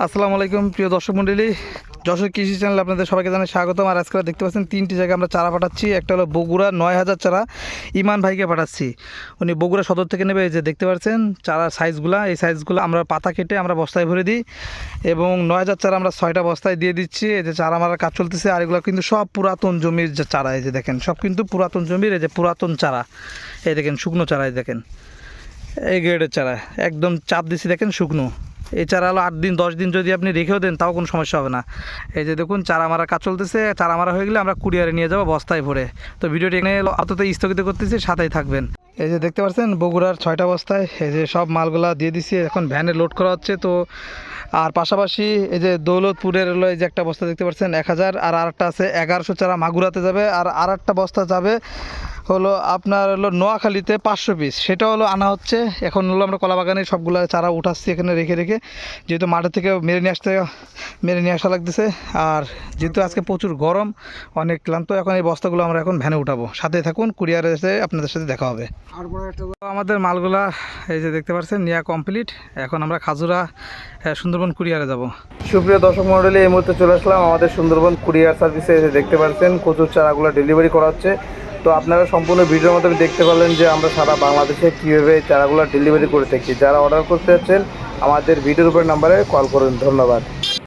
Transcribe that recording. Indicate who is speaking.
Speaker 1: আসসালামু আলাইকুম, প্রিয় দর্শক মণ্ডলী যশোর কৃষি চ্যানেল আপনাদের সবাইকে জানাই স্বাগতম। আর আজকে দেখতে পাচ্ছেন, তিনটি জায়গায় আমরা চারা পাঠাচ্ছি। একটা হলো বগুড়া, নয় হাজার চারা ইমান ভাইকে পাঠাচ্ছি। উনি বগুড়া সদর থেকে নেবে যে দেখতে পাচ্ছেন, চারার সাইজগুলো। এই সাইজগুলো আমরা পাতা কেটে আমরা বস্তায় ভরে দিই এবং নয় হাজার চারা আমরা ছয়টা বস্তায় দিয়ে দিচ্ছি। এই যে চারা মারার কাজ চলতেছে, আর এগুলো কিন্তু সব পুরাতন জমির যে চারা, এই যে দেখেন, সব কিন্তু পুরাতন জমির, এই যে পুরাতন চারা। এই দেখেন, শুকনো চারা, এই দেখেন, এই গ্রেডের চারা। একদম চাপ দিছি, দেখেন, শুকনো। এই চারা হলো আট দিন, দশ দিন যদি আপনি রেখেও দেন, তাও কোনো সমস্যা হবে না। এই যে দেখুন চারা মারা কাজ চলতেছে চারা মারা হয়ে গেলে আমরা কুরিয়ারে নিয়ে যাব বস্তায় ভরে। তো ভিডিওটি এখানে অতটা স্থগিত করতেছি, সাথেই থাকবেন। এই যে দেখতে পাচ্ছেন, বগুড়ার ছয়টা বস্তায় এই যে সব মালগুলা দিয়ে দিছি। এখন ভ্যানে লোড করা হচ্ছে। তো আর পাশাপাশি এই যে দৌলতপুরের হলো এই যে একটা বস্তা দেখতে পাচ্ছেন, এক হাজার। আর আরেকটা আছে, এগারোশো চারা মাগুরাতে যাবে। আর আর একটা বস্তা যাবে হলো আপনার হলো নোয়াখালীতে পাঁচশো পিস সেটা হলো আনা হচ্ছে। এখন হলো আমরা কলাবাগানে সবগুলো চারা উঠাচ্ছি এখানে রেখে রেখে। যেহেতু মাঠের থেকে মেরে নিয়ে আসতে মেরে নিয়ে আসা লাগতেছে। আর যেহেতু আজকে প্রচুর গরম অনেক ক্লান্ত এখন এই বস্তাগুলো আমরা এখন ভ্যানে উঠাবো। সাথে থাকুন কুরিয়ারে এসে আপনাদের সাথে দেখা হবে।
Speaker 2: আর বড় একটা
Speaker 1: তো আমাদের মালগুলা এই যে দেখতে পাচ্ছেন নিয়া কমপ্লিট এখন আমরা খাজুরা সুন্দরবন কুরিয়ারে যাব। সুপ্রিয় দর্শক মণ্ডলী এই মুহূর্তে চলে আসলাম আমাদের সুন্দরবন কুরিয়ার সার্ভিসে। এসে দেখতে পাচ্ছেন কচুর চারাগুলো ডেলিভারি করা হচ্ছে। তো আপনারা সম্পূর্ণ ভিডিওর মাধ্যমে দেখতে পারলেন যে আমরা সারা বাংলাদেশে কীভাবে এই চারাগুলো ডেলিভারি করে থাকি। যারা অর্ডার করতে যাচ্ছেন আমাদের ভিডিওর উপর নাম্বারে কল করুন। ধন্যবাদ।